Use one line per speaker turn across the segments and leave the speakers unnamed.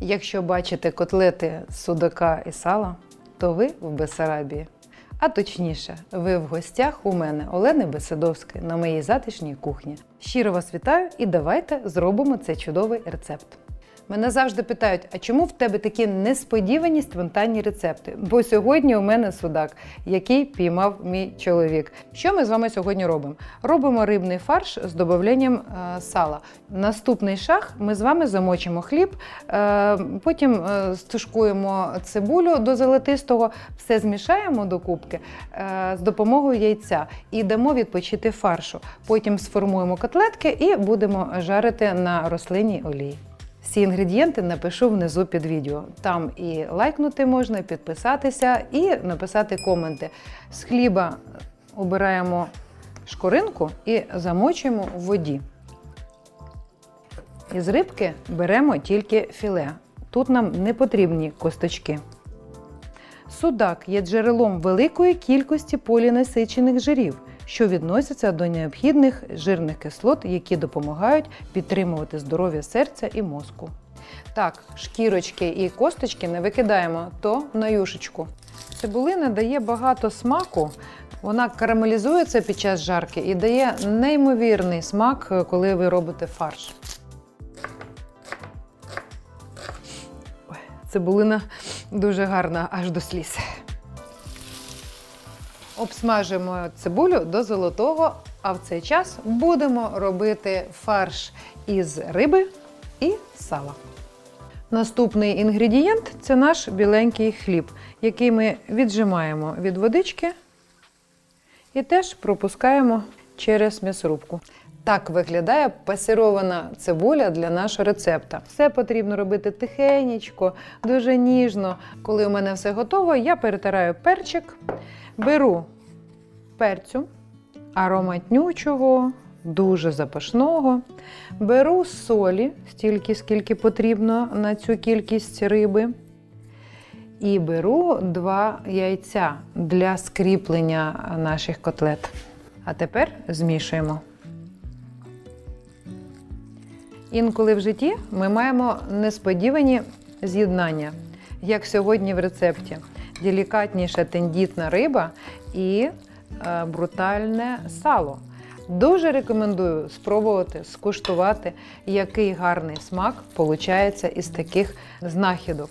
Якщо бачите котлети з судака і сала, то ви в Бесарабії. А точніше, ви в гостях у мене Олени Беседовської на моїй затишній кухні. Щиро вас вітаю і давайте зробимо цей чудовий рецепт. Мене завжди питають, а чому в тебе такі несподівані спонтанні рецепти? Бо сьогодні у мене судак, який піймав мій чоловік. Що ми з вами сьогодні робимо? Робимо рибний фарш з додаванням е, сала. Наступний шаг ми з вами замочимо хліб, е, потім е, стушкуємо цибулю до золотистого, все змішаємо до кубки е, з допомогою яйця і дамо відпочити фаршу. Потім сформуємо котлетки і будемо жарити на рослинній олії. Всі інгредієнти напишу внизу під відео. Там і лайкнути можна, підписатися, і написати коменти. З хліба обираємо шкоринку і замочуємо в воді. Із рибки беремо тільки філе. Тут нам не потрібні косточки. Судак є джерелом великої кількості полінасичених жирів, що відносяться до необхідних жирних кислот, які допомагають підтримувати здоров'я серця і мозку. Так, шкірочки і косточки не викидаємо, то на юшечку. Цибулина дає багато смаку. Вона карамелізується під час жарки і дає неймовірний смак, коли ви робите фарш. Ой, Цибулина дуже гарна аж до сліз. Обсмажуємо цибулю до золотого, а в цей час будемо робити фарш із риби і сала. Наступний інгредієнт це наш біленький хліб, який ми віджимаємо від водички і теж пропускаємо через м'ясорубку. Так виглядає пасірована цибуля для нашого рецепта. Все потрібно робити тихенечко, дуже ніжно. Коли у мене все готово, я перетираю перчик, беру перцю ароматнючого, дуже запашного. Беру солі, стільки, скільки потрібно на цю кількість риби. І беру два яйця для скріплення наших котлет. А тепер змішуємо. Інколи в житті ми маємо несподівані з'єднання, як сьогодні в рецепті: делікатніша тендітна риба і е, брутальне сало. Дуже рекомендую спробувати скуштувати, який гарний смак виходить із таких знахідок.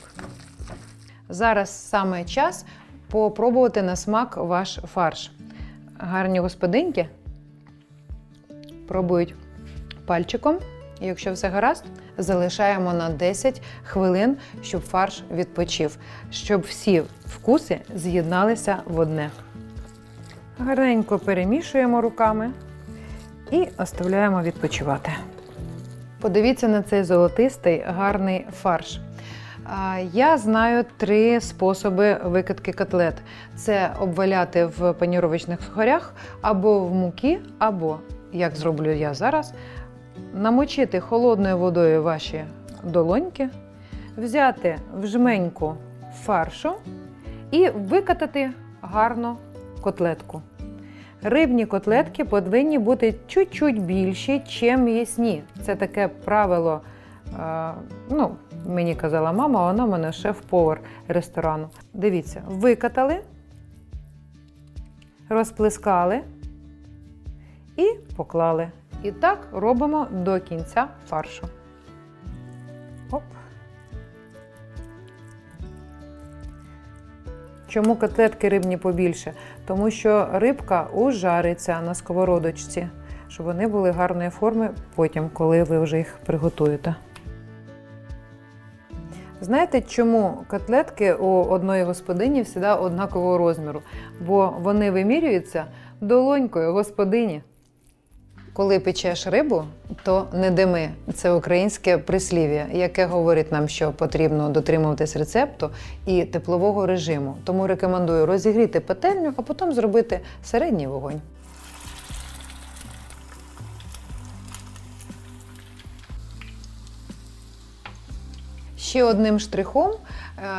Зараз саме час попробувати на смак ваш фарш. Гарні господинки пробують пальчиком. Якщо все гаразд, залишаємо на 10 хвилин, щоб фарш відпочив, щоб всі вкуси з'єдналися в одне. Гарненько перемішуємо руками і оставляємо відпочивати. Подивіться на цей золотистий гарний фарш. Я знаю три способи викидки котлет: це обваляти в паніровочних сухарях або в муки, або, як зроблю я зараз, намочити холодною водою ваші долоньки, взяти в жменьку фаршу і викатати гарно котлетку. Рибні котлетки повинні бути чуть-чуть більші, ніж м'ясні. Це таке правило. е, Ну, мені казала мама, вона в мене шеф-повар ресторану. Дивіться, викатали, розплескали і поклали. І так робимо до кінця фаршу. Оп. Чому котлетки рибні побільше? Тому що рибка ужариться на сковородочці, щоб вони були гарної форми потім, коли ви вже їх приготуєте. Знаєте, чому котлетки у одної господині завжди однакового розміру? Бо вони вимірюються долонькою господині. Коли печеш рибу, то не дими. Це українське прислів'я, яке говорить нам, що потрібно дотримуватись рецепту і теплового режиму. Тому рекомендую розігріти пательню, а потім зробити середній вогонь. Ще одним штрихом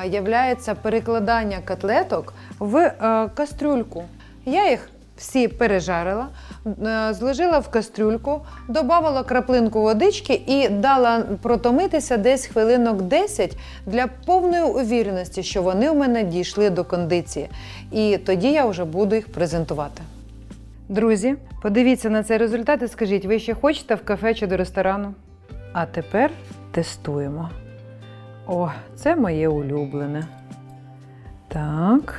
є перекладання котлеток в е, кастрюльку. Я їх всі пережарила, е, зложила в кастрюльку, додавала краплинку водички і дала протомитися десь хвилинок 10 для повної увіреності, що вони у мене дійшли до кондиції. І тоді я вже буду їх презентувати. Друзі, подивіться на цей результат і скажіть, ви ще хочете в кафе чи до ресторану? А тепер тестуємо. О, це моє улюблене. Так,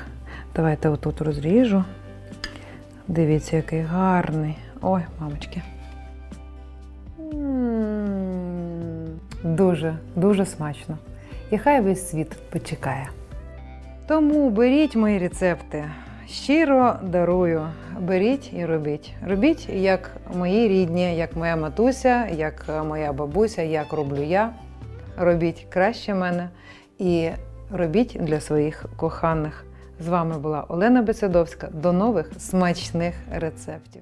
давайте отут розріжу. Дивіться, який гарний. Ой, мамочки. Дуже, дуже смачно. І хай весь світ почекає. Тому беріть мої рецепти. Щиро дарую. Беріть і робіть. Робіть як мої рідні, як моя матуся, як моя бабуся, як роблю я. Робіть краще мене і робіть для своїх коханих. З вами була Олена Беседовська. До нових смачних рецептів.